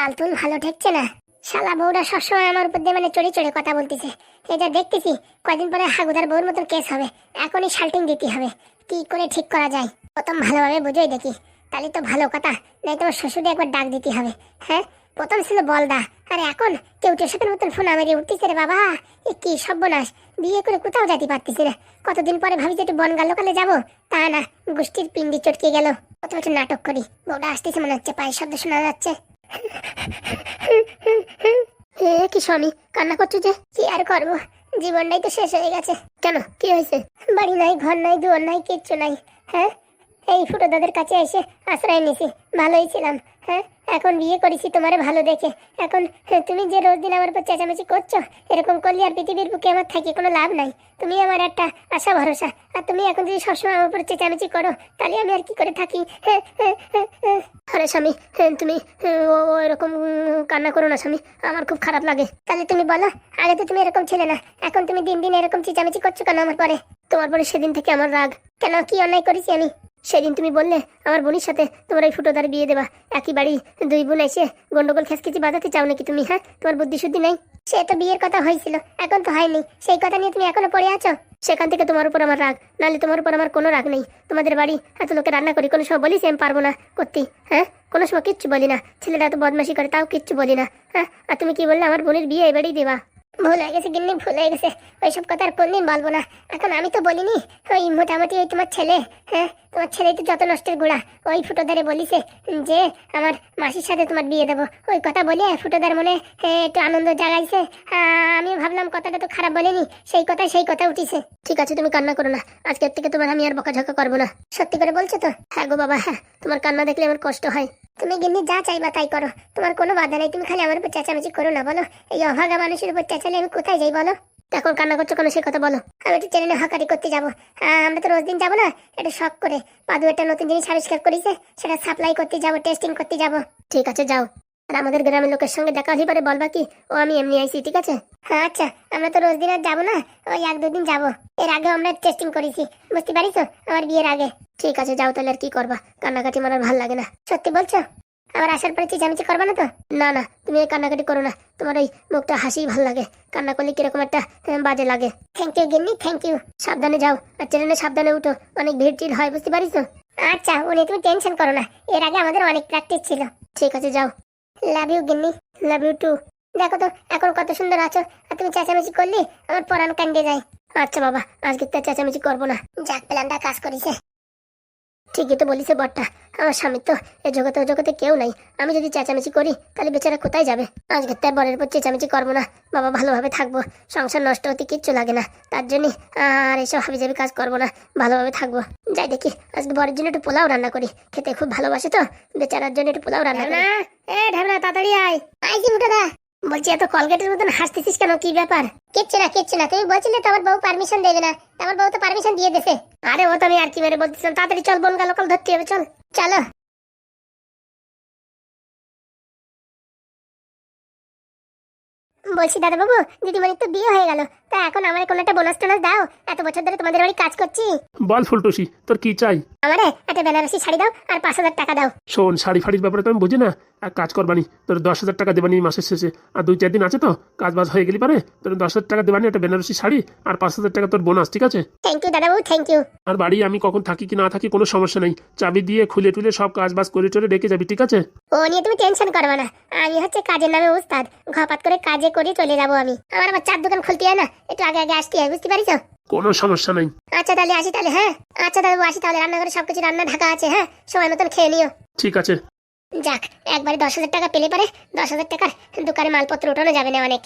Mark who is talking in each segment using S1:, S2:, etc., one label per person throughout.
S1: চাল তুল ভালো ঠেকছে না। শালা বউরা সবসময় আমার উপর দিয়ে মানে চড়ে চড়ে কথা বলতেছে। এটা দেখতেছি কয়দিন পরে হাগুদার বউর মতন কেস হবে। এখনই শাল্টিং দিতে হবে। কি করে ঠিক করা যায়? প্রথম ভালোভাবে বুঝোই দেখি। তাহলে তো ভালো কথা, নাই তোমার শ্বশুরে একবার ডাক দিতে হবে। হ্যাঁ? প্রথম ছিল বলদা। আর এখন কেউ টেশনের মতন ফোন মেরে উঠতেছে রে বাবা। এ কি সর্বনাশ। বিয়ে করে কোথাও যাতে পারতেছি না। কতদিন পরে ভাবি যে একটু বনগা লোকালে যাব। তা না, গোষ্ঠীর পিন্ডি চটকে গেল। কত একটু নাটক করি। বউটা আসতেছে মনে হচ্ছে, পায়ের শব্দ শোনা যাচ্ছে। এ, কি স্বামী, কান্না করছ যে? কি আর করব? জীবনটাই তো শেষ হয়ে গেছে। কেন, কি হয়েছে? বাড়ি নাই, ঘর নাই, দুয়ার নাই, কিচ্ছু নাই হ্যাঁ? এই ফুটো দাদের কাছে এসে আশ্রয় নিছি ভালোই ছিলাম হ্যাঁ? এখন বিয়ে করেছি তোমারে ভালো দেখে। এখন হ্যাঁ, তুমি যে রোজ দিন আমার উপর চেঁচামেচি করছ এরকম করলে আর পৃথিবীর বুকে আমার থাকি কোনো লাভ নাই। তুমি আমার একটা আশা ভরসা। আর তুমি এখন যদি সবসময় আমার উপর চেঁচামেচি করো তাহলে আমি আর কি করে থাকি? হ্যাঁ, হ্যাঁ। আরে স্বামী তুমি ও এরকম কান্না করো না স্বামী আমার খুব খারাপ লাগে। তাহলে তুমি বলো আগে তো তুমি এরকম ছিলে না এখন তুমি দিন দিন এরকম চেঁচামেচি করছ কেন আমার পরে? তোমার পরে সেদিন থেকে আমার রাগ। কেন কি অন্যায় করেছি আমি? সেদিন তুমি বললে আমার বোনের সাথে তোমার এই ফুটোদার বিয়ে দেবা। একই বাড়ি দুই বোন এসে গন্ডগোল খেসকিচি বাঁধাতে চাও নাকি তুমি হ্যাঁ? তোমার বুদ্ধি শুদ্ধি নাই? সে তো বিয়ের কথা হয়েছিল, এখন তো হয়নি। সেই কথা নিয়ে তুমি এখনও পড়ে আছো? সেখান থেকে তোমার উপর আমার রাগ, নাহলে তোমার উপর আমার কোনো রাগ নেই। তোমাদের বাড়ি এত লোকে রান্না করি, কোনো সময় বলিস আমি পারব না করতে হ্যাঁ? কোনো সময় কিচ্ছু বলি না। ছেলেরা তো বদমাশি করে, তাও কিচ্ছু বলি না হ্যাঁ? আর তুমি কি বললে, আমার বোনের বিয়ে এবারেই দেবা। ভুল হয়ে গেছে গিন্নি, ভুল হয়ে গেছে। ওইসব কথা আর কোনদিন বলব না। এখন আমি তো বলিনি, ওই মোটামুটি ওই তোমার ছেলে হ্যাঁ তোমার ছেলে তো যত নষ্টের গুড়া। ওই ফুটোদারে বলিছে যে, আমার মাসির সাথে তোমার বিয়ে দেবো। ওই কথা বলে ফুটোদার মনে একটু আনন্দ জাগাইছে। আমিও ভাবলাম কথাটা তো খারাপ বলেনি, সেই কথা সেই কথা উঠিছে। ঠিক আছে, তুমি কান্না করো না। আজকের থেকে তোমার আমি আর বকাঝকা করব না। সত্যি করে বলছো তো? হ্যাঁ গো বাবা হ্যাঁ তোমার কান্না দেখলে আমার কষ্ট হয়। তুমি গিন্নি যা চাইবা তাই করো, তোমার কোনো বাধা নেই, তুমি খালি আমার উপর চেঁচামেচি করো না, বলো। এই অভাগা মানুষের উপর চেঁচালে আমি কোথায় যাই বলো? এখন কান্না করছ কেন সে কথা বলো? আমি একটু চ্যানেলে হাকারি করতে যাব। আহ, আমরা তো রোজ দিন যাব না? একটু শখ করে। পাদু একটা নতুন জিনিস আবিষ্কার করেছে সেটা সাপ্লাই করতে যাব টেস্টিং করতে যাব। ঠিক আছে যাও। আর আমাদের গ্রামের লোকের সঙ্গে দেখা হলে পরে বলবা কি ও আমি এমনি আইছি ঠিক আছে? হ্যাঁ আচ্ছা আমরা তো রোজ দিন আর যাব না ওই এক দুদিন যাব। এর আগে আমরা টেস্টিং করেছি বুঝতে পারিস আমার বিয়ের আগে। ঠিক আছে যাও তাহলে আর কি করবা? কান্নাকাটি মারার ভালো লাগে না। সত্যি বলছো? আবার আসার পরে চেঁচামেচি করবা না তো? না না, তুমি এই কান্নাকাটি করো না। তোমার ওই মুখটা হাসি ভালো লাগে। কান্না করলে কীরকম একটা বাজে লাগে। থ্যাংক ইউ গিন্নি থ্যাংক ইউ সাবধানে যাও, আর ট্রেনে সাবধানে উঠো। অনেক ভিড় টিড় হয়, বুঝতে পারিস তো? আচ্ছা উনি তুমি টেনশন করো না। এর আগে আমাদের অনেক প্র্যাকটিস ছিল। ঠিক আছে, যাও। লাভ ইউ গিন্নি। লাভ ইউ টু দেখো তো, এখন কত সুন্দর আছো। আর তুমি চেঁচামেচি করলি, আমার পরাণ কান্দে যায়। আচ্ছা বাবা, আজকে তো চেঁচামেচি করব না। যাক প্ল্যানটা কাজ করেছে। ঠিকই তো বলিছে বটটা। আমার স্বামী তো এ জগতে ও জগতে কেউ নাই। আমি যদি চেঁচামেচি করি তাহলে বেচারা কোথায় যাবে? আজকে তার বরের উপর চেঁচামেচি করব না। বাবা ভালোভাবে থাকব। সংসার নষ্ট হতে কিচ্ছু লাগে না। তার জন্য আর এসব হাবি যাবি কাজ করব না। ভালোভাবে থাকব। যাই দেখি আজকে বরের জন্য একটু পোলাও রান্না করি। খেতে খুব ভালোবাসে তো। বেচারার জন্য একটু পোলাও রান্না এ ঢাবনা তাড়াতাড়ি আয়। আইছি মুটাদা বলছি এত কলগেটের মতন হাসতেছিস কেন? কি ব্যাপার? কিচ্ছু না কিচ্ছু না। তুমি বলছিলে তো আমার বউ পারমিশন দেবে না। আমার বউ তো পারমিশন দিয়ে দেছে আরে ও তো আমি আর কি মেরে বলতেছিলাম। তাড়াতাড়ি চল বনগা লোকাল ধরতে হবে চল। চলো। বলছি দাদা বাবু দিদিমণির তো বিয়ে হয়ে গেল। তা এখন আমার কোনো একটা বোনাস টোনাস দাও। এত বছর ধরে তোমাদের বাড়ি কাজ করছি।
S2: বল ফুলটুসি তোর কি চাই?
S1: আমারে একটা বেনারসি শাড়ি দাও আর পাঁচ হাজার টাকা দাও।
S2: শোন শাড়ি ফাড়ির ব্যাপারে তো আমি বুঝি না। এক কাজ করবানি তোর দশ হাজার টাকা দেবানি মাসের শেষে। আর দুই চার দিন আছে তো কাজ বাজ হয়ে গেলি পারে। তোর দশ হাজার টাকা দেবানি একটা বেনারসি শাড়ি আর পাঁচ হাজার টাকা তোর বোনাস ঠিক আছে?
S1: থ্যাংক ইউ দাদা বাবু থ্যাংক ইউ
S2: আর বাড়ি আমি কখন থাকি কি না থাকি কোনো সমস্যা নেই। চাবি দিয়ে খুলে টুলে সব কাজ বাজ করে টরে রেখে যাবি ঠিক আছে?
S1: ও নিয়ে তুমি টেনশন করবে না। আমি হচ্ছে কাজের নামে উস্তাদ। ঘপাত করে কাজে করে চলে যাব আমি। আমার আবার চার দোকান খুলতে হয় না। একটু আগে আগে আসতে হয় বুঝতে পারিস
S2: কোনো সমস্যা নেই।
S1: আচ্ছা তাহলে আসি তাহলে হ্যাঁ? আচ্ছা তাহলে আসি তাহলে। রান্নাঘরে সবকিছু রান্না ঢাকা আছে হ্যাঁ? সময় মতন খেয়ে নিও।
S2: ঠিক আছে।
S1: যাক, একবারে দশ হাজার টাকা পেলে পারে দশ হাজার টাকার দোকানে মালপত্র উঠানো যাবে না অনেক।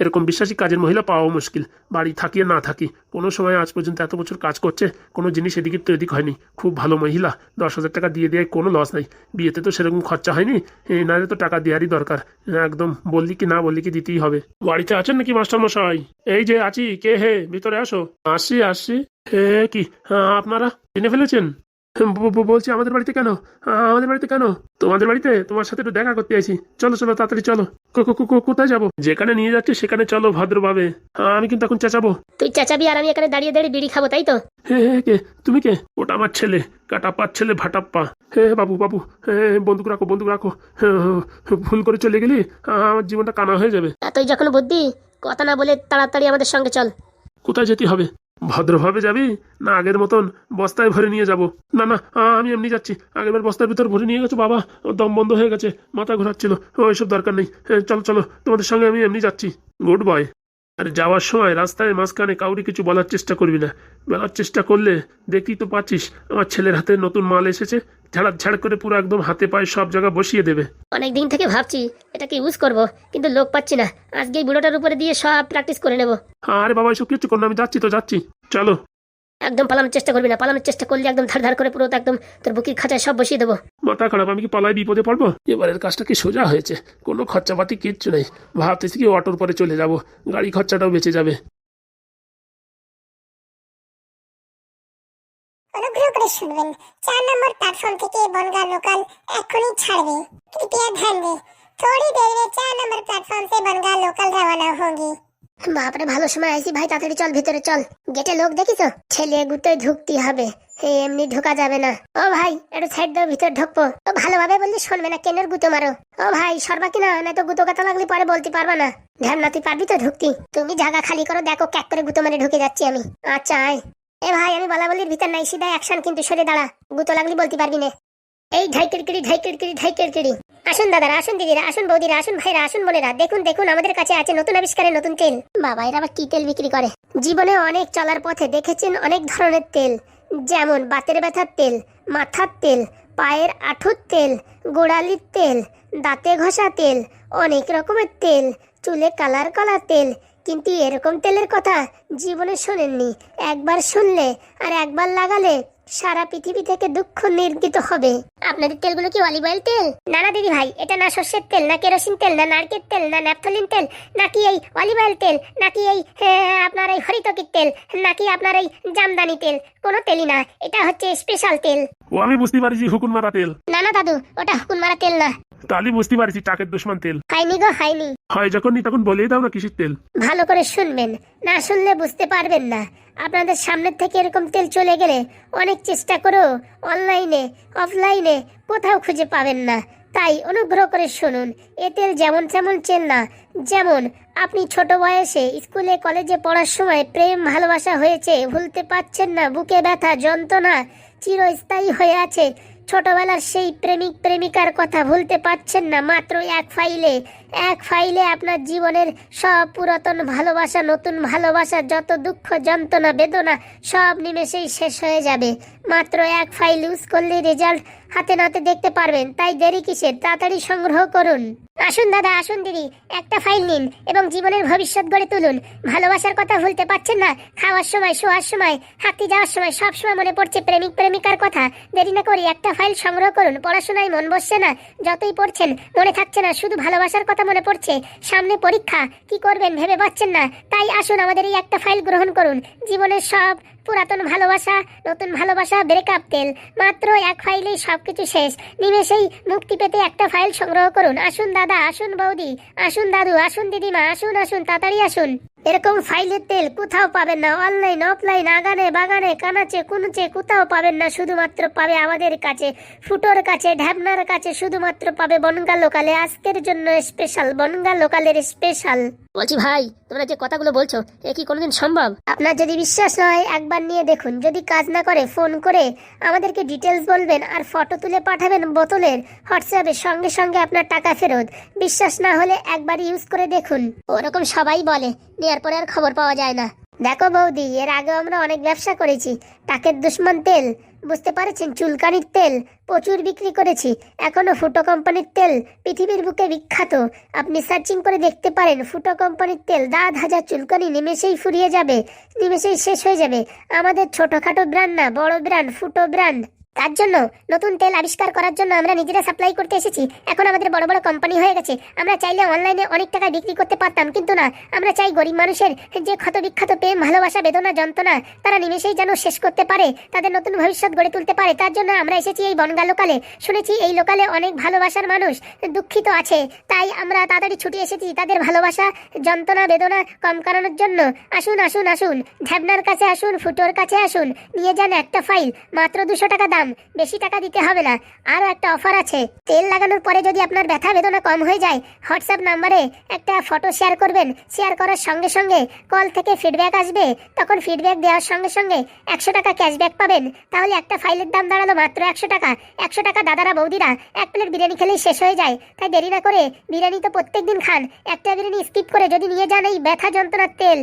S2: এরকম বিশ্বাসী কাজের মহিলা পাওয়া মুশকিল। বাড়ি থাকি আর না থাকি, কোনো সময় আজ পর্যন্ত এত বছর কাজ করছে, কোনো জিনিস এদিকে তো এদিক হয়নি। খুব ভালো মহিলা, দশ হাজার টাকা দিয়ে দেয় কোনো লস নাই। বিয়েতে তো সেরকম খরচা হয়নি, এ নাহলে তো টাকা দেওয়ারই দরকার। একদম বললি কি না বললি কি দিতেই হবে। বাড়িতে আছেন নাকি মাস্টার মশাই এই যে আছি, কে হে? ভিতরে আসো। আসি আসি। হে কি আপনারা চিনে ফেলেছেন? বলছি আমাদের বাড়িতে কেন? আমাদের বাড়িতে কেন? তোমাদের বাড়িতে? তোমার সাথে একটু দেখা করতে আইছি। চলো চলো তাড়াতাড়ি চলো। কোথায় যাব? যেখানে নিয়ে যাচ্ছে সেখানে চলো ভদ্রভাবে। আমি কিন্তু এখন চেঁচাবো।
S1: তুই চেঁচাবি আর আমি এখানে দাঁড়িয়ে দাঁড়িয়ে বিড়ি খাব তাই তো?
S2: হে হে কে? তুমি কে? ওটা আমার ছেলে কাটাপ্পার ছেলে ভাটাপ্পা। হে বাবু বাবু হে বন্দুক রাখো বন্দুক রাখো। ভুল করে চলে গেলি আমার জীবনটা কানা হয়ে যাবে।
S1: এতই যখন বুদ্ধি কথা না বলে তাড়াতাড়ি আমাদের সঙ্গে চল।
S2: কোথায় যেতে হবে? ভদ্রভাবে যাবি? না, আগের মতন বস্তায় ভরে নিয়ে যাব। না না আমি এমনি যাচ্ছি। আগেরবার বস্তার ভিতর ভরে নিয়ে গেছো, বাবা? দম বন্ধ হয়ে গেছে, মাথা ঘোরাচ্ছিল। ওইসব দরকার নেই। চলো চলো, তোমাদের সঙ্গে আমি এমনি যাচ্ছি। Good boy. আর যাওয়ার সময় রাস্তায় মাঝখানে কাউরি কিছু বলার চেষ্টা করবি না। বলার চেষ্টা করলে দেখতেই তো পাচ্ছিস আমার ছেলের হাতে নতুন মাল এসেছে ঝাড়া ঝাড় করে পুরো একদম হাতে পায়ে সব জায়গা বসিয়ে দেবে।
S1: অনেক দিন থেকে ভাবছি এটাকে ইউজ করব কিন্তু লোক পাচ্ছি না। আজকে বুড়োটার উপরে দিয়ে সব প্র্যাকটিস করে নেব।
S2: আরে বাবা এসব কিছু করুন আমি যাচ্ছি তো যাচ্ছি। চলো।
S1: একদম পালানোর চেষ্টা করবি না পালানোর চেষ্টা করলে একদম ধার ধার করে পুরো তো একদম তোর বুকির খাঁচায় সব বসিয়ে দেবো
S2: মাথা খারাপ আমি কি পালায় বিপদে পড়বো এবারের কাজটা কি সোজা হয়েছে কোনো খরচাপাতি কিচ্ছু নেই ভাবতেছি কি অটোর পরে চলে যাব গাড়ি খরচাটাও বেঁচে যাবে
S3: অনুগ্রহ করে শুনবেন চার নম্বর প্ল্যাটফর্ম থেকে বনগা লোকাল এখনই ছাড়বে कृपया ध्यान दें थोड़ी देर में चार नंबर प्लेटफॉर्म से बनगा लोकल रवाना होगी
S1: বাপরে, ভালো সময় আইসি ভাই, তাড়াতাড়ি চল, ভিতরে চল। গেটে লোক দেখিছো ছেলে গুতোয় ঢুকতে হবে। এমনি ঢোকা যাবে না। ও ভাই, একটু সাইড দাও, ভিতরে ঢুকবো। তো ভালোভাবে বললি শুনবে না, কেনের গুতো মারো। ও ভাই, সরবা কিনা? না তো গুতো কথা লাগলে পরে বলতে পারবা না। ধ্যান না, তুই পারবি তো ঢুকতি? তুমি জায়গা খালি করো, দেখো ক্যাক করে গুতো মারে ঢুকে যাচ্ছি আমি। আচ্ছা আয়। এ ভাই, আমি বলা বলির ভিতর নাই, সিধা অ্যাকশন কিন্তু সরে দাঁড়া। গুতো লাগলি বলতে পারবি না। এই ঢাই কিড়কিড়ি ঢাই কিড়কিড়ি ঢাই কিড়কিড়ি। আসুন দাদারা, আসুন দিদিরা, আসুন বৌদিরা, আসুন ভাইরা, আসুন বোনেরা। দেখুন দেখুন, আমাদের কাছে আছে নতুন আবিষ্কারের নতুন তেল। বাবা, এরা আবার কি তেল বিক্রি করে? জীবনে অনেক চলার পথে দেখেছেন অনেক ধরনের তেল। যেমন বাতের ব্যথার তেল, মাথার তেল, পায়ের আঠুর তেল, গোড়ালির তেল, দাঁতে ঘষা তেল, অনেক রকমের তেল, চুলে কালার করা তেল। কিন্তু এরকম তেলের কথা জীবনে শোনেননি। একবার শুনলে আর একবার লাগালে সারা পৃথিবী থেকে দুঃখ নির্গিত হবে। আপনাদের তেলগুলো কি অলিভ অয়েল তেল? না না দিদি ভাই এটা না সর্ষের তেল না কেরোসিন তেল না নারকেল তেল না ন্যাপথলিন তেল নাকি এই অলিভ অয়েল তেল নাকি এই হ্যাঁ, আপনার এই হরিতকির তেল নাকি আপনার এই জামদানি তেল কোনো তেলই না এটা হচ্ছে স্পেশাল তেল।
S2: ও আমি বুঝতে পারছি হুকুন মারা তেল।
S1: না না দাদু ওটা হুকুন মারা তেল না।
S2: তাহলে বুঝতে পারছি টাকের দুশ্মন তেল।
S1: হাইনি গো হাইনি
S2: হয় যখন নি তখন বলেই দাও না কিসের তেল।
S1: ভালো করে শুনবেন না শুনলে বুঝতে পারবেন না। আপনাদের সামনের থেকে এরকম তেল চলে গেলে অনেক চেষ্টা করেও অনলাইনে, অফলাইনে কোথাও খুঁজে পাবেন না। তাই অনুগ্রহ করে শুনুন, এ তেল যেমন তেমন তেল না, যেমন আপনি ছোট বয়সে স্কুলে, কলেজে পড়ার সময় প্রেম, ভালোবাসা হয়েছে, ভুলতে পারছেন না, বুকে ব্যথা, যন্ত্রণা চিরস্থায়ী হয়ে আছে, ছোটবেলার সেই প্রেমিক, প্রেমিকার কথা ভুলতে পারছেন না, মাত্র এক ফাইলে এক ফাইলে আপনার জীবনের সব পুরাতন ভালোবাসা, নতুন ভালোবাসা, যত দুঃখ, যন্ত্রণা, বেদনা, সব নিমেষেই শেষ হয়ে যাবে। মাত্র এক ফাইল ইউজ করলে রেজাল্ট হাতে নাতে দেখতে পারবেন। তাই দেরি কিসের? তাড়াতাড়ি সংগ্রহ করুন। আসুন দাদা, আসুন দিদি, একটা ফাইল নিন এবং জীবনের ভবিষ্যৎ গড়ে তুলুন। ভালোবাসার কথা ভুলতে পারছেন না? খাওয়ার সময়, শোয়ার সময়, হাঁটতে যাওয়ার সময়, সব সময় মনে পড়ছে প্রেমিক, প্রেমিকার কথা। দেরি না করি একটা ফাইল সংগ্রহ করুন। পড়াশোনায় মন বসছে না। যতই পড়ছেন, মনে থাকছে না। শুধু ভালোবাসার কথা মনে পড়ছে? সামনে পরীক্ষা। কি করবেন ভেবে পাচ্ছেন না। তাই আসুন আমাদের এই একটা ফাইল গ্রহণ করুন। জীবনের সব পুরাতন ভালোবাসা, নতুন ভালোবাসা ব্রেকআপ তেল মাত্র এক ফাইলেই সব কিছু শেষ। নিমেষেই মুক্তি পেতে একটা ফাইল সংগ্রহ করুন। আসুন দাদা, আসুন বৌদি, আসুন দাদু, আসুন দিদিমা, আসুন আসুন, তাড়াতাড়ি আসুন। এরকম ফাইলের তেল কোথাও পাবেন না অনলাইন অফলাইন আগানে বাগানে, কানাচে, কুনুচে কোথাও পাবেন না, শুধুমাত্র পাবে আমাদের কাছে। ফুটোর কাছে, ঢ্যাবনার কাছে শুধুমাত্র পাবে বনগা লোকালে। আজকের জন্য স্পেশাল বনগা লোকালের স্পেশাল বলছি ভাই, তোমরা যে কথাগুলো বলছো, এ কি কোনোদিন সম্ভব? আপনার যদি বিশ্বাস নয় একবার নিয়ে দেখুন। যদি কাজ না করে, ফোন করে আমাদেরকে ডিটেলস বলবেন আর ফটো তুলে পাঠাবেন বোতলের হোয়াটসঅ্যাপে, সঙ্গে সঙ্গে আপনার টাকা ফেরত। বিশ্বাস না হলে একবার ইউজ করে দেখুন। ওরকম সবাই বলে নেওয়ার পরে আর খবর পাওয়া যায় না। দেখো বৌদি, এর আগে আমরা অনেক ব্যবসা করেছি। টাকের দুশ্মন তেল বুঝতে পারছেন, চুলকানির তেল প্রচুর বিক্রি করেছি। এখনও ফুটো কোম্পানির তেল পৃথিবীর বুকে বিখ্যাত। আপনি সার্চিং করে দেখতে পারেন, ফুটো কোম্পানির তেল দাঁত হাজার চুলকানি নিমেষেই ফুরিয়ে যাবে, নিমেষেই শেষ হয়ে যাবে। আমাদের ছোটোখাটো ব্র্যান্ড না, বড় ব্র্যান্ড, ফুটো ব্র্যান্ড। তার জন্য নতুন তেল আবিষ্কার করার জন্য আমরা নিজেরা সাপ্লাই করতে এসেছি। এখন আমাদের বড় বড় কোম্পানি হয়ে গেছে। আমরা চাইলে অনলাইনে অনেক টাকা বিক্রি করতে পারতাম, কিন্তু না। আমরা চাই গরিব মানুষের যে ক্ষত বিখ্যাত প্রেম, ভালোবাসা, বেদনা, যন্ত্রণা, তারা নিমেষেই যেন শেষ করতে পারে, তাদের নতুন ভবিষ্যৎ গড়ে তুলতে পারে। তার জন্য আমরা এসেছি এই বনগা লোকালে। শুনেছি এই লোকালে অনেক ভালোবাসার মানুষ দুঃখিত আছে। তাই আমরা তাড়াতাড়ি ছুটে এসেছি তাদের ভালোবাসা, যন্ত্রণা, বেদনা কম করানোর জন্য। আসুন আসুন আসুন। ঢ্যাবনার কাছে আসুন, ফুটোর কাছে আসুন। নিয়ে যান একটা ফাইল মাত্র দুশো টাকা দাম। বেশি টাকা দিতে হবে না। আরও একটা অফার আছে। তেল লাগানোর পরে যদি আপনার ব্যথা বেদনা কম হয়ে যায়, হোয়াটসঅ্যাপ নাম্বারে একটা ফটো শেয়ার করবেন। শেয়ার করার সঙ্গে সঙ্গে কল থেকে ফিডব্যাক আসবে। তখন ফিডব্যাক দেওয়ার সঙ্গে সঙ্গে একশো টাকা ক্যাশব্যাক পাবেন। তাহলে একটা ফাইলের দাম দাঁড়াল মাত্র একশো টাকা। একশো টাকা দাদারা বৌদিরা এক প্লেট বিরিয়ানি খেলেই শেষ হয়ে যায়। তাই দেরি না করে বিরিয়ানি তো প্রত্যেক দিন খান। একটা বিরিয়ানি স্কিপ করে যদি নিয়ে যান এই ব্যথা যন্ত্রণার তেল।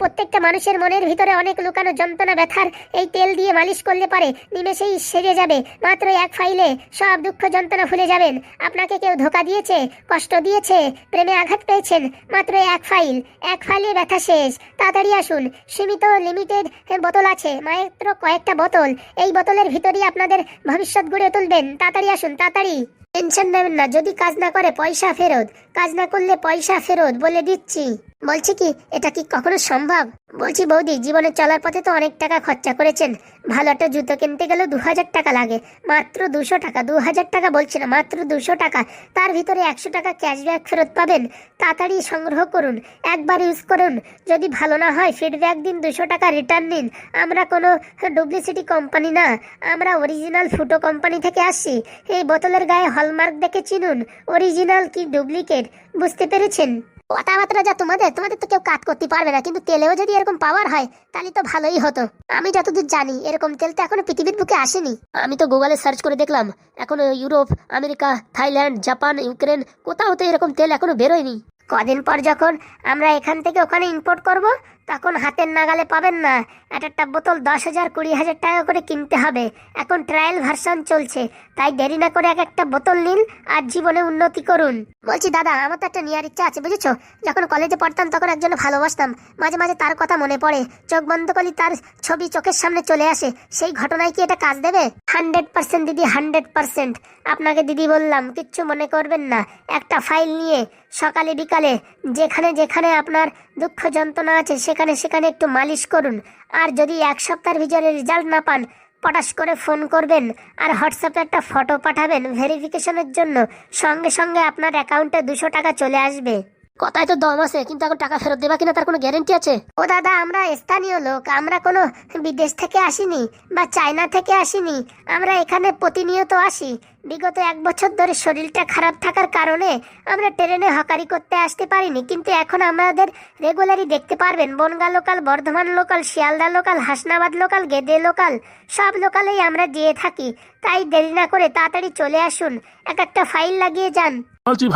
S1: প্রত্যেকটা মানুষের মনের ভিতরে অনেক লুকানো যন্ত্রণা, ব্যথার এই তেল দিয়ে মালিশ করলে পারে। নিমেষেই সেরে যাবে, মাত্র এক ফাইলে সব দুঃখ যন্ত্রণা ভুলে যাবেন। আপনাকে কেউ ধোকা দিয়েছে, কষ্ট দিয়েছে, প্রেমে আঘাত পেয়েছেন, মাত্র এক ফাইল, এক ফাইলে ব্যথা শেষ। তাড়াতাড়ি আসুন, সীমিত লিমিটেড বোতল আছে, মাত্র কয়েকটা বোতল। এই বোতলের ভিতরেই আপনাদের ভবিষ্যৎ গড়ে তুলবেন। তাড়াতাড়ি আসুন, তাড়াতাড়ি। টেনশন নেবেন না, যদি কাজ না করে পয়সা ফেরত। কাজ না করলে পয়সা ফেরত বলে দিচ্ছি। বলছি কি, এটা কি কখনো সম্ভব? বলছি বৌদি, জীবনে চলার পথে তো অনেক টাকা খরচা করেছেন। ভালো একটা জুতো কিনতে গেলেও দু হাজার টাকা লাগে। মাত্র দুশো টাকা দু হাজার টাকা বলছি না, মাত্র দুশো টাকা। তার ভিতরে একশো টাকা ক্যাশব্যাক ফেরত পাবেন। তাড়াতাড়ি সংগ্রহ করুন, একবার ইউজ করুন। যদি ভালো না হয় ফিডব্যাক দিন, দুশো টাকা রিটার্ন নিন। আমরা কোনো ডুপ্লিসিটি কোম্পানি না, আমরা অরিজিনাল ফুটো কোম্পানি থেকে আসছি। এই বোতলের গায়ে হলমার্ক দেখে চিনুন অরিজিনাল কি ডুপ্লিকেট বুঝতে পেরেছেন? কথাবার্তা যা তোমাদের তোমাদের তো কেউ কাট করতে পারবে না, কিন্তু তেলেও যদি এরকম পাওয়ার হয়, তাহলে তো ভালোই হতো। আমি যতদূর জানি, এরকম তেল তো এখনও পৃথিবীর বুকে আসেনি। আমি তো গুগলে সার্চ করে দেখলাম, এখনও Europe, America, Thailand, Japan, Ukraine, কোথাও তো এরকম তেল এখনও বেরোয়নি। কদিন পর যখন আমরা এখান থেকে ওখানে ইম্পোর্ট করব তখন হাতের নাগালে পাবেন না। এক একটা বোতল দশ হাজার কুড়ি হাজার টাকা করে কিনতে হবে। এখন ট্রায়াল ভার্সন চলছে। তাই দেরি না করে এক একটা বোতল নিন আর জীবনে উন্নতি করুন। বলছি, দাদা, আমার তো একটা নেওয়ার ইচ্ছা আছে, বুঝেছ? যখন কলেজে পড়তাম তখন একজন ভালোবাসতাম। মাঝে মাঝে তার কথা মনে পড়ে। চোখ বন্ধ করলে তার ছবি চোখের সামনে চলে আসে। সেই ঘটনায় কি এটা কাজ দেবে? হান্ড্রেড পার্সেন্ট দিদি হান্ড্রেড পার্সেন্ট আপনাকে দিদি বললাম, কিচ্ছু মনে করবেন না। একটা ফাইল নিয়ে সকালে বিকালে যেখানে যেখানে আপনার দুঃখ যন্ত্রণা আছে সেখানে সেখানে একটু মালিশ করুন। আর যদি এক সপ্তাহের ভিতরে রেজাল্ট না পান, পটাশ করে ফোন করবেন আর হোয়াটসঅ্যাপে একটা ফটো পাঠাবেন ভেরিফিকেশনের জন্য। সঙ্গে সঙ্গে আপনার অ্যাকাউন্টে দুশো টাকা চলে আসবে। কথায় তো দম আছে, কিন্তু এখন টাকা ফেরত দেবা কিনা তার কোনো গ্যারেন্টি আছে? ও দাদা, আমরা স্থানীয় লোক, আমরা কোনো বিদেশ থেকে আসিনি বা চায়না থেকে আসিনি। আমরা এখানে প্রতিনিয়ত আসি। বিগত এক বছর ধরে শরীরটা খারাপ থাকার কারণে আমরা ট্রেনে হকারি করতে আসতে পারিনি, কিন্তু এখন আমাদের রেগুলারই দেখতে পারবেন। Bongaon local, Bardhaman local, Sealdah local, Hasnabad local, Gede local, সব লোকালেই আমরা দিয়ে থাকি। তাই দেরি না করে তাড়াতাড়ি চলে আসুন, এক একটা ফাইল লাগিয়ে যান।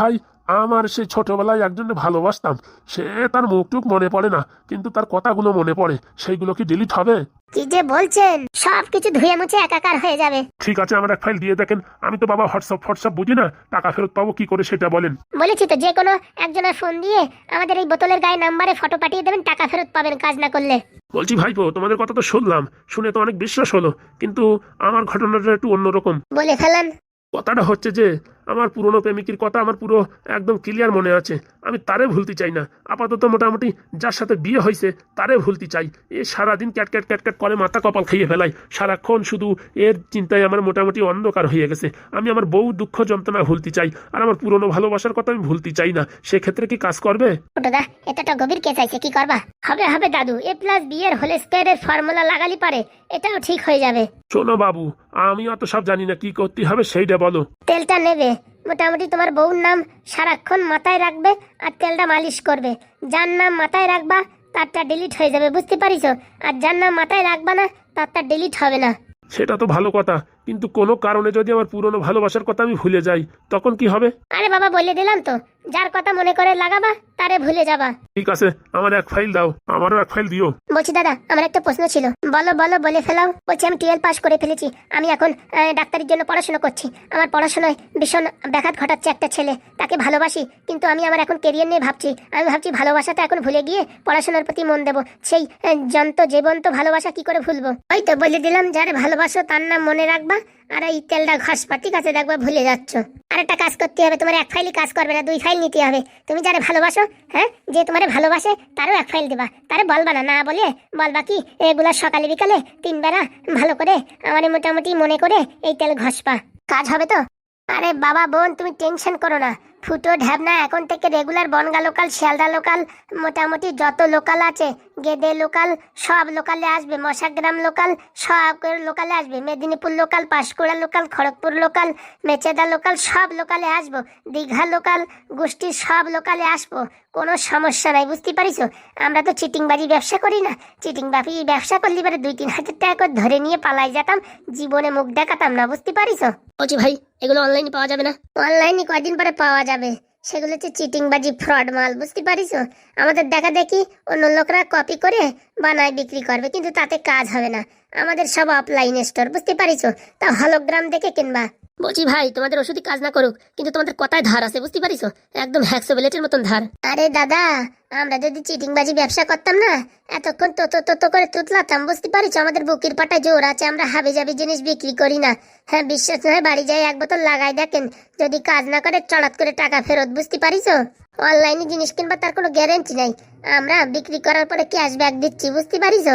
S2: ভাই আমার সেই ছোটবেলায় একজনকে ভালোবাসতাম। সে তার মুখটুক মনে পড়ে না কিন্তু তার কথাগুলো মনে পড়ে। সেইগুলো কি ডিলিট হবে?
S1: কি যে বলছেন? সব কিছু ধুয়ে মুছে একাকার হয়ে যাবে।
S2: ঠিক আছে আমার এক ফাইল দিয়ে দেখেন। আমি তো বাবা হোয়াটসঅ্যাপ হোয়াটসঅ্যাপ বুঝি না। টাকা ফেরত পাবো কি করে সেটা বলেন।
S1: বলেছি তো যে কোনো একজনের ফোন দিয়ে আমাদের এই বোতলের গায়ে নাম্বারে ফটো পাঠিয়ে দেবেন টাকা ফেরত পাবেন কাজ না করলে।
S2: বলছি ভাইপো তোমাদের কথা তো শুনলাম। শুনে তো অনেক বিশ্বাস হলো। কিন্তু আমার ঘটনাটা একটু অন্যরকম।
S1: বলে ফেলান।
S2: কথাটা হচ্ছে যে আমার পুরনো প্রেমিকের কথা আমার পুরো একদম ক্লিয়ার মনে আছে। আমি তারে ভুলতে চাই না। আপাতত মোটামুটি যার সাথে বিয়ে হয়েছে তারে ভুলতে চাই। এ সারাদিন ক্যাট ক্যাট ক্যাট ক্যাট করে মাথা কপাল খাইয়ে ফেলাই সারাক্ষণ শুধু এর চিন্তায় আমার মোটামুটি অন্ধকার হয়ে গেছে। আমি আমার বউ দুঃখ যন্ত্রণা ভুলতে চাই আর আমার পুরনো ভালোবাসার কথা আমি ভুলতে চাই না। সেক্ষেত্রে কি কাজ করবে?
S1: ফুটোদা এটা একটা গভীর কেস আছে কি করবা? হবে হবে দাদু এ প্লাস বি এর হোল স্কোয়ারের ফর্মুলা লাগালি পারে এটাও ঠিক হয়ে যাবে।
S2: শোনো বাবু আমি অত সব জানি না কি করতে হবে সেইটা বলো।
S1: তেলটা নেবে। মোটামুটি তোমার বউর নাম সারাক্ষণ মাথায় রাখবে আর তেলটা মালিশ করবে। যার নাম মাথায় রাখবা, তারটা ডিলিট হয়ে যাবে, বুঝতে পারিস আর যার নাম মাথায় রাখবা না, তারটা ডিলিট হবে না।
S2: সেটা তো ভালো কথা। কিন্তু কোনো কারণে যদি আমার পুরনো ভালোবাসার কথা আমি ভুলে যাই তখন কি হবে?
S1: আরে বাবা বলে দিলাম তো। যার কথা মনে করে লাগাবা তারে ভুলে যাবা।
S2: ঠিক আছে আমার এক ফাইল দাও আমারও এক ফাইল দিও।
S1: বলছি দাদা আমার একটা প্রশ্ন ছিল। বলো বলো বলে ফেলাও। বলছি আমি টুয়েলভ পাস করে ফেলেছি। আমি এখন আহ, ডাক্তারির জন্য পড়াশোনা করছি। আমার পড়াশোনায় ভীষণ ব্যাঘাত ঘটাচ্ছে একটা ছেলে। তাকে ভালোবাসি কিন্তু আমি আমার এখন কেরিয়ার নিয়ে ভাবছি। আমি ভাবছি ভালোবাসাটা এখন ভুলে গিয়ে পড়াশোনার প্রতি মন দেবো। সেই আহ, জন্ত জীবন্ত ভালোবাসা কি করে ভুলবো? ওই তো বলে দিলাম যারে ভালোবাসো তার নাম মনে রাখবা। আর এই তেলটা ঘষবা ঠিক আছে, দেখবা ভুলে যাচ্ছ। আর একটা কাজ করতে হবে, তোমার এক ফাইলই কাজ করবে না, দুই ফাইল নিতে হবে। তুমি যারা ভালোবাসো হ্যাঁ যে তোমার ভালোবাসে, তারও এক ফাইল দেবা। তারে বলবা না না বলে বলবা কি, এগুলা সকালে বিকালে তিনবেলা ভালো করে আমার মোটামুটি মনে করে এই তেল ঘষবা কাজ হবে তো? আরে বাবা বোন, তুমি টেনশন করো না। ফুটো ঢ্যাবনা এখন থেকে regular Bongaon local Sealdah local মোটামুটি যত লোকাল আছে, গেদে লোকাল সব লোকালে আসবে। মশাগ্রাম লোকাল সব লোকালে আসবে। Medinipur local Panskura local Kharagpur local Mecheda local সব লোকালে আসব। দীঘা লোকাল গোষ্ঠীর সব লোকালে আসব। কোনো সমস্যা নাই, বুঝতে পারিস আমরা তো চিটিংবাজি ব্যবসা করি না। চিটিংবাজি ব্যবসা করলে এবারে দুই তিন হাজার টাকা করে ধরে নিয়ে পালাই যেতাম, জীবনে মুখ দেখাতাম না, বুঝতে পারিস বলছি ভাই এগুলো অনলাইনে পাওয়া যাবে না? অনলাইনে কয়দিন পরে পাওয়া যাবে? সেগুলো হচ্ছে চিটিংবাজি ফ্রড মাল, বুঝতে পারিস? আমাদের দেখা দেখি অন্য লোকরা কপি করে বানায়, বিক্রি করবে, কিন্তু তাতে কাজ হবে না। আমাদের সব অফলাইন স্টোর বুঝতে পারিস? তা হলোগ্রাম দেখে কিনবা। বলছি, ভাই, তোমাদের ওষুধই কাজ না করুক, কিন্তু তোমাদের কথায় ধার আছে, বুঝতে পারিস? একদম হ্যাক্সো বেলেটের মতন ধার। আরে দাদা, আমরা যদি চিটিংবাজি ব্যবসা করতাম না, এতক্ষণ তো তো তো করে তুতলাতাম, বুঝতে পারিস? আমাদের বুকির পাটায় জোর আছে, আমরা হাবি জাবি জিনিস বিক্রি করি না। হ্যাঁ বিশ্বাস নয় বাড়ি যাই এক বোতল লাগাই দেখেন, যদি কাজ না করে চড়াত করে টাকা ফেরত, বুঝতে পারিস? অনলাইনে জিনিস কিনবা তার কোনো গ্যারেন্টি নাই। আমরা বিক্রি করার পরে ক্যাশব্যাক দিচ্ছি, বুঝতে পারিস?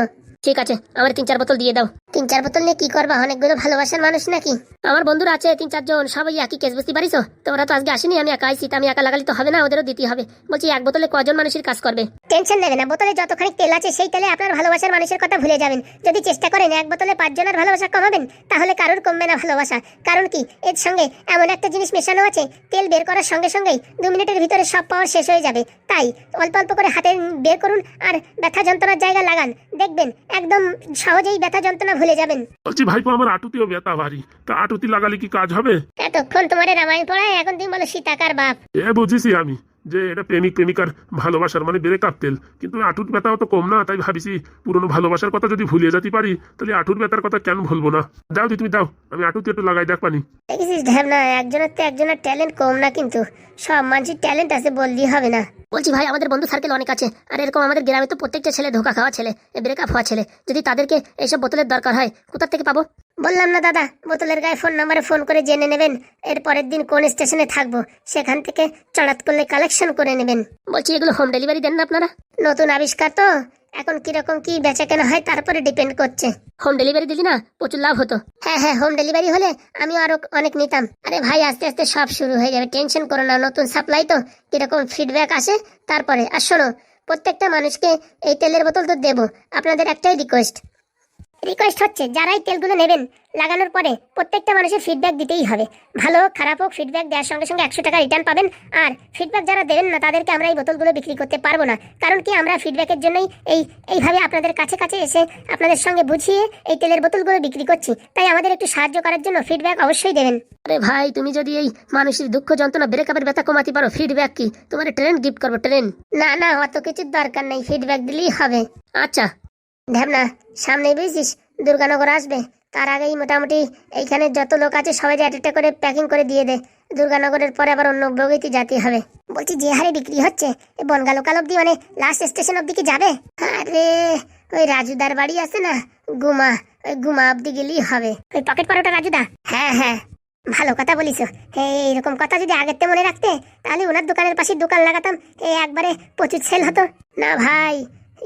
S1: ঠিক আছে আমার তিন চার বোতল দিয়ে দাও। তিন চার বোতল নিয়ে কি করবা? অনেকগুলো ভালোবাসার মানুষ নাকি? আমার বন্ধুরা আছে তিন চারজন সবাই একই কেস বুঝতে পারিস তো ওরা তো আজকে আসেনি আমি একা আইসি আমি একা লাগালে তো হবে না ওদেরও দিতে হবে। বলছি এক বোতলে কজন মানুষের কাজ করবে? টেনশন নেবে না বোতলে যতখানি তেল আছে সেই তেলে আপনার ভালোবাসার মানুষের কথা ভুলে যাবেন। যদি চেষ্টা করেন এক বোতলে পাঁচজনের ভালোবাসা কমাবেন তাহলে কারোর কমবে না ভালোবাসা। কারণ কি? এর সঙ্গে এমন একটা জিনিস মেশানো আছে তেল বের করার সঙ্গে সঙ্গেই দু মিনিটের ভিতরে সব পাওয়ার শেষ হয়ে যাবে। তাই অল্প অল্প করে হাতে বের করুন আর ব্যথা যন্ত্রণার জায়গা লাগান। দেখবেন একদম সহজেই ব্যথা যন্ত্রণা ভুলে যাবেন।
S2: বলছি ভাইপো আমার আটুতিও ব্যথা ভারী। তা আটুতি লাগালে কি কাজ হবে?
S1: এতক্ষণ তোমার রামায়ণ পড়ায় এখন তুমি বলো সীতাকার বাপ।
S2: এ বুঝেছি আমি। যে এটা প্রেমিক প্রেমিকার ভালোবাসার মানে ব্রেকআপ তেল কিন্তু আটুর ব্যথাও তো কম না তাই ভাবিছি পুরনো ভালোবাসার কথা যদি ভুলিয়ে যেতে পারি তাহলে আটুর ব্যথার কথা কেন ভুলবো না? যাও দি তুমি দাও আমি আটুতে একটু লাগাই দেখ পানি।
S1: দেখেছিস ঢ্যাবনা একজনের তো একজনের ট্যালেন্ট কম না কিন্তু। সব মানুষের ট্যালেন্ট আছে বললেই হবে না। বলছি ভাই আমাদের বন্ধু সার্কেল অনেক আছে। আর এরকম আমাদের গ্রামে তো প্রত্যেকটা ছেলে ধোকা খাওয়া ছেলে ব্রেকআপ হওয়া ছেলে। যদি তাদেরকে এইসব বোতলের দরকার হয় কোথা থেকে পাবো? বললাম না দাদা। বোতলের গায়ে ফোন নাম্বারে ফোন করে জেনে নেবেন। এর পরের দিন কোন স্টেশনে থাকব সেখান থেকে চড়াত করলে কালেকশন করে নেবেন। বলছি এগুলো হোম ডেলিভারি দেন না আপনারা? নতুন আবিষ্কার তো। এখন কীরকম কি বেচা কেনা হয় তারপরে ডিপেন্ড করছে। হোম ডেলিভারি দিলি না? প্রচুর লাভ হতো। হ্যাঁ হ্যাঁ হোম ডেলিভারি হলে আমিও আরও অনেক নিতাম। আরে ভাই আস্তে আস্তে সব শুরু হয়ে যাবে। টেনশন করো না নতুন সাপ্লাই তো। কীরকম ফিডব্যাক আসে তারপরে। আর শোনো প্রত্যেকটা মানুষকে এই তেলের বোতল তো দেবো। আপনাদের একটাই রিকোয়েস্ট রিকোয়েস্ট হচ্ছে যারাই তেলগুলো নেবেন লাগানোর পরে প্রত্যেকটা মানুষের ফিডব্যাক দিতেই হবে। ভালো হোক খারাপ হোক ফিডব্যাক দেওয়ার সঙ্গে সঙ্গে একশো টাকা রিটার্ন পাবেন। আর ফিডব্যাক যারা দেবেন না তাদেরকে আমরা এই বোতলগুলো বিক্রি করতে পারব না। কারণ কি আমরা ফিডব্যাকের জন্যই এই এইভাবে আপনাদের কাছে কাছে এসে আপনাদের সঙ্গে বুঝিয়ে এই তেলের বোতলগুলো বিক্রি করছি। তাই আমাদের একটু সাহায্য করার জন্য ফিডব্যাক অবশ্যই দেবেন। আরে ভাই তুমি যদি এই মানুষের দুঃখ যন্ত্রণা ব্রেকআপের ব্যথা কমাতে পারো ফিডব্যাক কি? তোমার ট্রেন গিফট করব ট্রেন না না অত কিছুর দরকার নেই ফিডব্যাক দিলেই হবে। আচ্ছা। ঢ্যাবনা সামনে বুঝছিস দুর্গানগর আসবে। তার আগেই মোটামুটি এইখানে যত লোক আছে সবাই এক একটা করে প্যাকিং করে দিয়ে দে। দুর্গানগরের পরে আবার অন্য বগিতে যেতে হবে। বলছি, যে হারে বিক্রি হচ্ছে বনগা লোকাল অব্দি মানে লাস্ট স্টেশন অব্দি কি যাবে? আরে, ওই রাজুদার বাড়ি আছে না, গুমা, ওই গুমা অব্দি গেলেই হবে। ওই পকেট পারোটা রাজুদা? হ্যাঁ হ্যাঁ। ভালো কথা বলিস এইরকম কথা যদি আগের মনে রাখতে, তাহলে ওনার দোকানের পাশে দোকান লাগাতাম। এই একবারে প্রচুর সেল হতো। না ভাই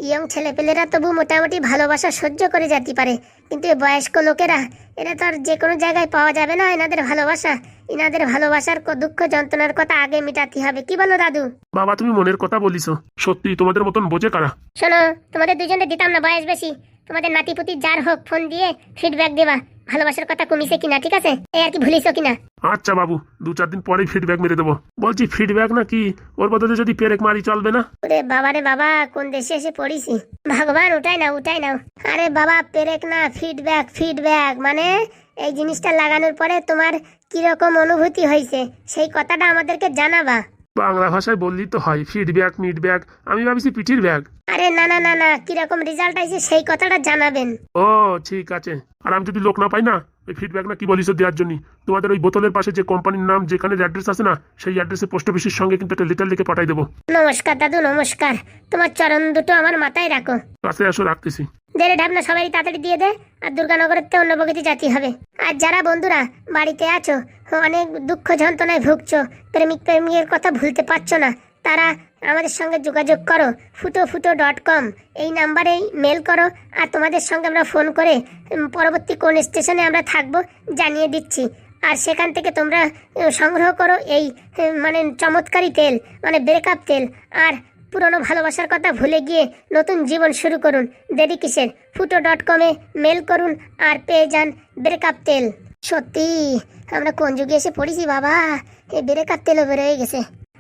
S1: ইয়ং ছেলেপেলেরা তবু মোটামুটি ভালোবাসা সহ্য করে যেতে পারে। কিন্তু এই বয়স্ক লোকেরা এরা তো আর যে কোনো জায়গায় পাওয়া যাবে না এনাদের ভালোবাসা। এনাদের ভালোবাসার দুঃখ যন্ত্রণার কথা আগে মিটাতে হবে। কি বলো দাদু?
S2: বাবা তুমি মনের কথা বলিস সত্যি তোমাদের মতন বোঝে কারা?
S1: শোনো তোমাদের দুজনে দিতাম না বয়স বেশি। তোমাদের নাতিপুতি যার হোক ফোন দিয়ে ফিডব্যাক দেবা। ভালোবাসার কথা কমিছে কিনা ঠিক আছে? এই আর কি ভুলিস কিনা?
S2: আচ্ছা বাবু দু চার দিন পরেই ফিডব্যাক মেরে দেবো। বলছি ফিডব্যাক না কি? ওর বদলে যদি পেরেক মারি চলবে না?
S1: ওরে বাবা রে বাবা কোন দেশে এসে পড়িছি? ভগবান উঠাই না উঠাই নাও। আরে বাবা পেরেক না ফিডব্যাক ফিডব্যাক মানে এই জিনিসটা লাগানোর পরে তোমার কীরকম অনুভূতি হয়েছে? সেই কথাটা আমাদেরকে জানাবা।
S2: বাংলা ভাষায় বললি তো হয় ফিডব্যাক মিডব্যাক আমি ভাবছি পিঠির ব্যাগ
S1: আরে না না না না কীরকম রেজাল্ট আইছে সেই কথাটা জানাবেন।
S2: ও ঠিক আছে। আর আমি যদি লোক না পাই না ওই ফিডব্যাক না কি বলিস দেওয়ার জন্য তোমাদের ওই বোতলের পাশে যে কোম্পানির নাম যেখানে অ্যাড্রেস আছে না সেই অ্যাড্রেসে পোস্ট অফিসের সঙ্গে কিন্তু একটা লেটার লিখে পাঠাই দেবো।
S1: নমস্কার দাদু নমস্কার। তোমার চরণ দুটো আমার মাথায় রাখো।
S2: কাছে আসো রাখতেছি।
S1: দেড়ে ঢাবনা সবাই তাড়াতাড়ি দিয়ে দে। আর দুর্গানগরের তো অন্য বগিতে জাতি হবে। আর যারা বন্ধুরা বাড়িতে আছো, অনেক দুঃখ যন্ত্রণায় ভুগছো, প্রেমিক প্রেমিকের কথা ভুলতে পারছ না, তারা আমাদের সঙ্গে যোগাযোগ করো ফুটো ফুটো ডট কম। এই নাম্বারেই মেল করো, আর তোমাদের সঙ্গে আমরা ফোন করে পরবর্তী কোন স্টেশনে আমরা থাকব, জানিয়ে দিচ্ছি। আর সেখান থেকে তোমরা সংগ্রহ করো এই মানে চমৎকারী তেল মানে ব্রেকআপ তেল। আর পুরনো ভালোবাসার কথা ভুলে গিয়ে নতুন জীবন শুরু করুন। দেরি কিসের? ফুটো ডট কমে মেল করুন আর পেয়ে যান ব্রেকআপ তেল। সত্যি, আমরা কোন যুগে এসে পড়েছি বাবা? এই ব্রেকআপ তেলও বেরোয় গেছে।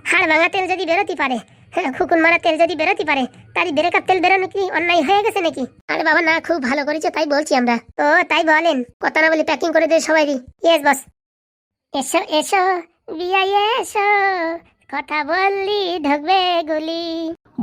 S1: হাড় ভাঙা তেল যদি বেরোতে পারে হ্যাঁ খুকুন মারা তেল যদি বেরোতে পারে, তাহলে ব্রেকআপ তেল বেরোনো কি অন্যায় হয়ে গেছে নাকি? আরে বাবা, না, খুব ভালো করেছ, তাই বলছি আমরা। ও, তাই বলেন। কথা না বলে প্যাকিং করে দিয়ে সবাই ইয়েস বস এসো এসো বিয়াই এসো। কথা বললি ঢকবে গুলি।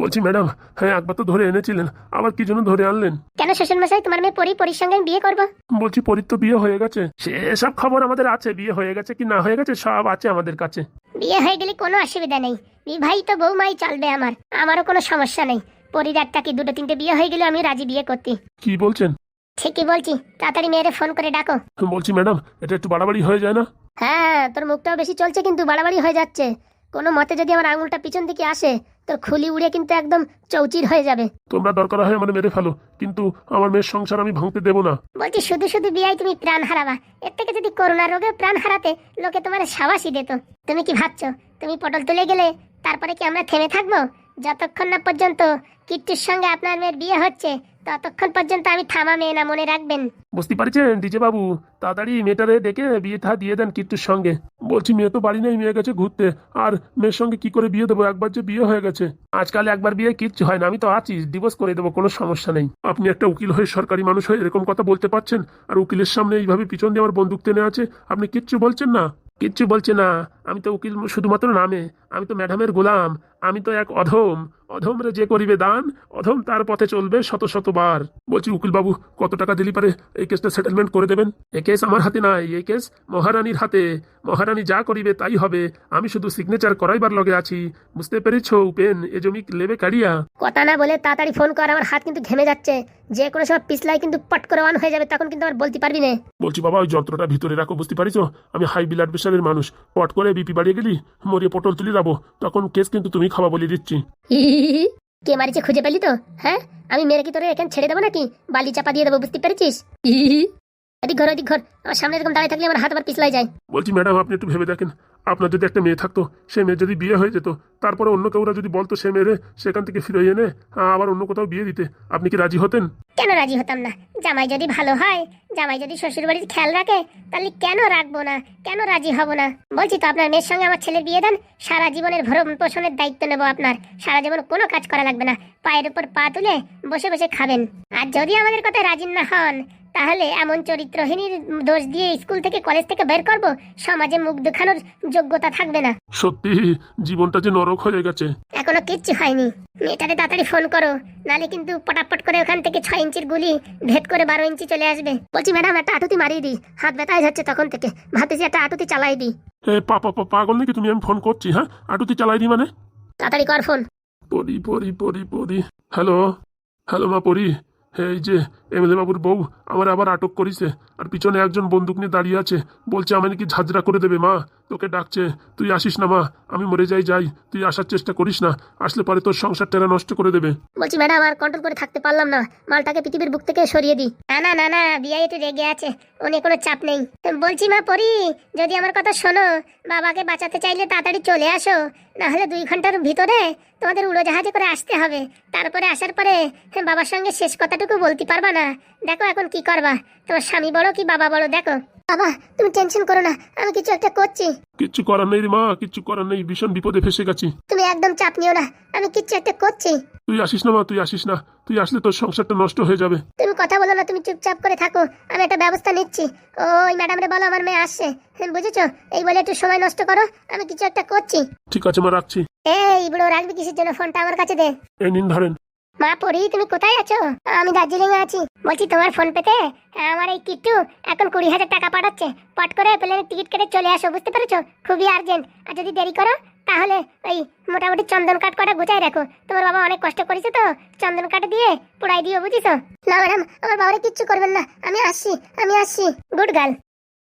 S2: বলছি ম্যাডাম হ্যাঁ একবার তো ধরে এনেছিলেন। আবার কি জন্য ধরে আনলেন?
S1: কেন শ্বশুর মশাই তোমার মেয়ে পরি পরির সঙ্গে বিয়ে করব?
S2: বলছি পরীর তো বিয়ে হয়ে গেছে। সেসব খবর আমাদের আছে বিয়ে হয়ে গেছে কি না হয়ে গেছে সব আছে আমাদের কাছে।
S1: বিয়ে হয়ে গেলে কোনো অসুবিধা নেই। বিবাহিত বৌমাই চলবে আমার আমারও কোনো সমস্যা নেই। পরির একটা কি দুটো তিনটে বিয়ে হয়ে গেলে আমি রাজি বিয়ে করতে।
S2: কি বলছেন?
S1: ঠিকই বলছি তাড়াতাড়ি মেয়েরে ফোন করে ডাকো।
S2: বলছি ম্যাডাম এটা একটু বাড়াবাড়ি হয়ে যায় না?
S1: হ্যাঁ তোর মুখটাও বেশি চলছে কিন্তু বাড়াবাড়ি হয়ে যাচ্ছে। কোনো মতে যদি আমার আঙুলটা পিছন দিকে আসে তোর খুলি উড়ে কিন্তু একদম চৌচির হয়ে যাবে।
S2: তোমরা দরকার হয় আমার মেরে ফেলো কিন্তু আমার মেয়ের সংসার আমি ভাঙতে দেবো না।
S1: বলছি শুধু শুধু বিয়াই তুমি প্রাণ হারাবা। এর থেকে যদি করোনা রোগে প্রাণ হারাতে লোকে তোমার সাবাসই দিত। তুমি কি ভাবছ? তুমি পটল তুলে গেলে তারপরে কি আমরা থেমে থাকব? যতক্ষণ না পর্যন্ত কিট্টুর সঙ্গে আপনার মেয়ের বিয়ে হচ্ছে ততক্ষণ পর্যন্ত আমি থামা মেয়ে না মনে রাখবেন।
S2: বুঝতে পারছেন ডিজে বাবু তাড়াতাড়ি মেয়েটারে ডেকে বিয়ে থা দিয়ে দেন কিট্টুর সঙ্গে। বলছি, মেয়ে তো বাড়ি নেই, মেয়ে গেছে ঘুরতে। আর মেয়ের সঙ্গে কি করে বিয়ে দেবো? একবার যে বিয়ে হয়ে গেছে। আজকাল একবার বিয়ে কিচ্ছু হয় না, আমি তো আছি, ডিভোর্স করে দেবো, কোনো সমস্যা নেই। আপনি একটা উকিল হয়ে সরকারি মানুষ হয়ে এরকম কথা বলতে পারছেন? আর উকিলের সামনে এইভাবে পিছন দিয়ে আমার বন্দুক টেনে আছে, আপনি কিচ্ছু বলছেন না? কিচ্ছু বলছে না, আমি তো উকিল শুধুমাত্র নামে, আমি তো ম্যাডামের গোলাম। আমি তো এক অধম। অধম রে যে করিবে দান অধম তার পথে চলবে শত শতবার বলছি উকিল বাবু কত টাকা দিলি পারে? এই কেসটা সেটেলমেন্ট করে দেবেন। এই কেস আমার হাতে নাই এই কেস মহারানীর হাতে। মহারানী যা করিবে তাই হবে। আমি শুধু সিগনেচার করাইবার লগে আছি। বুঝতে পেরেছ উপেন এ জমি লেবে কাড়িয়া?
S1: কথা না বলে তাড়াতাড়ি ফোন কর আমার হাত কিন্তু ঘেমে যাচ্ছে। যে কোনো সময় পিছলাই কিন্তু পট করে অন হয়ে যাবে তখন কিন্তু আমার বলতে পারবি না।
S2: বলছি বাবা ওই যন্ত্রটা ভিতরে রাখো বুঝতে পারিস আমি হাই ব্লাড প্রেশারের মানুষ। পট করে বিপি বাড়িয়ে গেলি মরিয়ে পটল তুলে যাব তখন কেস কিন্তু তুমি খাওয়া বলে দিচ্ছি।
S1: কে মারিছে খুঁজে পেলি তো হ্যাঁ? আমি মেরে কি তোরে এখানে ছেড়ে দেবো নাকি? বালি চাপা দিয়ে দেবো, বুঝতে পেরেছিস? এদিক ঘর ওদিক ঘর। আমার সামনে এরকম দাঁড়িয়ে থাকলে আমার হাত আবার পিছলাই যায়।
S2: বলছি ম্যাডাম আপনি একটু ভেবে দেখেন। আপনার যদি একটা মেয়ে থাকতো সে মেয়ে যদি বিয়ে হয়ে যেত তারপরে অন্য কেউরা যদি বলতো সে মেয়েরে সেখান থেকে ফিরে এনে আবার অন্য কোথাও বিয়ে দিতে আপনি কি রাজি হতেন?
S1: কেন রাজি হতাম না? জামাই যদি ভালো হয় জামাই যদি শ্বশুর বাড়ির খেয়াল রাখে তাহলে কেন রাখব না? কেন রাজি হব না? বলছি তো আপনার মেয়ের সঙ্গে আমার ছেলের বিয়ে দেন সারা জীবনের ভরণ পোষণের দায়িত্ব নেব আপনার। সারা জীবন কোনো কাজ করা লাগবে না। পায়ের উপর পা তুলে বসে বসে খাবেন। আর যদি আমাদের কথায় রাজি না হন তাহলে এমন চরিত্রহীনীর দোষ দিয়ে স্কুল থেকে কলেজ থেকে বের করব? সমাজে মুখ দেখানোর যোগ্যতা থাকবে না।
S2: সত্যি জীবনটা যে নরক হয়ে গেছে।
S1: এখনও কিচ্ছু হয়নি। মেয়েটারে তাড়াতাড়ি ফোন করো নালে কিন্তু পটাপট করে ওখান থেকে ছয় ইঞ্চির গুলি ভেদ করে বারো ইঞ্চি চলে আসবে। বলছি ম্যাডাম একটা আটুতি মারিয়ে দিই। হাত ব্যথায় যাচ্ছে তখন থেকে। ভাবতেছি একটা আটুতি চালাই দিই।
S2: এ পাপা পাগল নাকি তুমি? আমি ফোন করছি হ্যাঁ? আটুতি চালাই দি মানে?
S1: তাড়াতাড়ি কর ফোন।
S2: পরি পরি পরি পরি। হ্যালো? হ্যালো মা পরি। এই যে এমএলএ বাবুর বউ আমার আবার আটক করিছে আর পিছনে একজন বন্দুক নিয়ে দাঁড়িয়ে আছে। বলছে আমি নাকি ঝাঁঝরা করে দেবে মা। তোকে ডাকছে তুই আসিস না মা। আমি মরে যাই যাই। তুই আসার চেষ্টা করিস না। আসলে পরে তোর সংসার টেরা নষ্ট করে দেবে।
S1: বলছি ম্যাডাম আর কন্ট্রোল করে থাকতে পারলাম না। মালটাকে পৃথিবীর বুক থেকে সরিয়ে দিই। না না না না বিয়ে একটু রেগে আছে। উনি কোনো চাপ নেই। বলছি মা পরি যদি আমার কথা শোনো বাবাকে বাঁচাতে চাইলে তাড়াতাড়ি চলে আসো। না হলে দুই ঘণ্টার ভিতরে তোমাদের উড়োজাহাজে করে আসতে হবে। তারপরে আসার পরে বাবার সঙ্গে শেষ কথাটুকু বলতে পারবা না? দেখো এখন কি করবা। তোমার স্বামী বড় কি বাবা বড় দেখো। বাবা তুমি টেনশন করো না আমি কিছু একটা করছি।
S2: কিচ্ছু করার নেই রে মা কিচ্ছু করার নেই ভীষণ বিপদে ফেসে গেছি।
S1: তুমি একদম চাপ নিও না আমি কিচ্ছু একটা করছি।
S2: তুই আসিস না মা তুই আসিস না। তুই আসলে তোর সংসারটা নষ্ট হয়ে যাবে।
S1: তুমি কথা বলো না তুমি চুপচাপ করে থাকো আমি একটা ব্যবস্থা নিচ্ছি। ওই ম্যাডাম রে বলো আমার মেয়ে আসছে। হ্যাঁ, বুঝেছ? এই বলে একটু সময় নষ্ট করো আমি কিছু একটা করছি।
S2: ঠিক আছে মা রাখছি।
S1: এই বুড়ো রাখবি কিসের জন্য? ফোনটা আমার কাছে দে।
S2: এই নিন ধরেন।
S1: মা পড়ি তুমি কোথায় আছো? আমি দার্জিলিং এ আছি। বলছি, তোমার ফোন পেতে? আমার এই কিট্টু এখন কুড়ি হাজার টাকা পাঠাচ্ছে। পট করে প্লেনের টিকিট কেটে চলে আসো, বুঝতে পেরেছ? খুবই আর্জেন্ট আর যদি দেরি করো, তাহলে ওই মোটামুটি চন্দন কাঠ কটা গোছাই রাখো। তোমার বাবা অনেক কষ্ট করেছে তো, চন্দন কাঠ দিয়ে পোড়াই দিও বুঝিস না ম্যাডাম, আমার বাবারে কিচ্ছু করবেন না। আমি আসছি আমি আসছি। Good girl.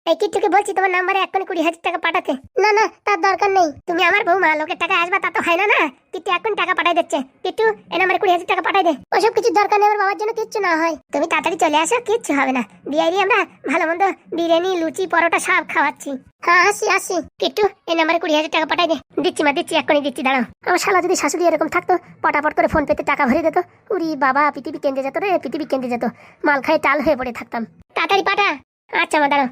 S1: এই কিট্টুকে বলছি তোমার নাম্বারে এক্ষুনি কুড়ি হাজার টাকা পাঠাতে। না না, তার দরকার নেই। তুমি আমার বৌমা, লোকের টাকা আসবা, তা তো হয় না না? কিট্টু এখন টাকা পাঠাই দিচ্ছে। কিট্টু, এই নাম্বারে কুড়ি হাজার টাকা পাঠাই দে। ওসব কিছু দরকার নেই, আমার বাবার জন্য কিচ্ছু না হয়। তুমি তাড়াতাড়ি চলে আসো, কিচ্ছু হবে না। বিয়ারি আমরা ভালো মন্দ বিরিয়ানি, লুচি, পরোটা সব খাওয়াচ্ছি। হ্যাঁ আসি আসি। কিট্টু, এই নাম্বারে কুড়ি হাজার টাকা পাঠাই দে। দিচ্ছি মা, দিচ্ছি, এক্ষুনি দিচ্ছি, দাঁড়াও। আমার শালা যদি শাশুড়ি এরকম থাকতো, পটাপট করে ফোন পেতে টাকা ভরে দিত। উরি বাবা, পৃথিবী কেন্দ্রে যেত রে, পৃথিবী কেন্দ্রে যেত। মাল খাই টাল হয়ে পড়ে থাকতাম। তাড়াতাড়ি পাঠা। আচ্ছা মা, দাঁড়াও।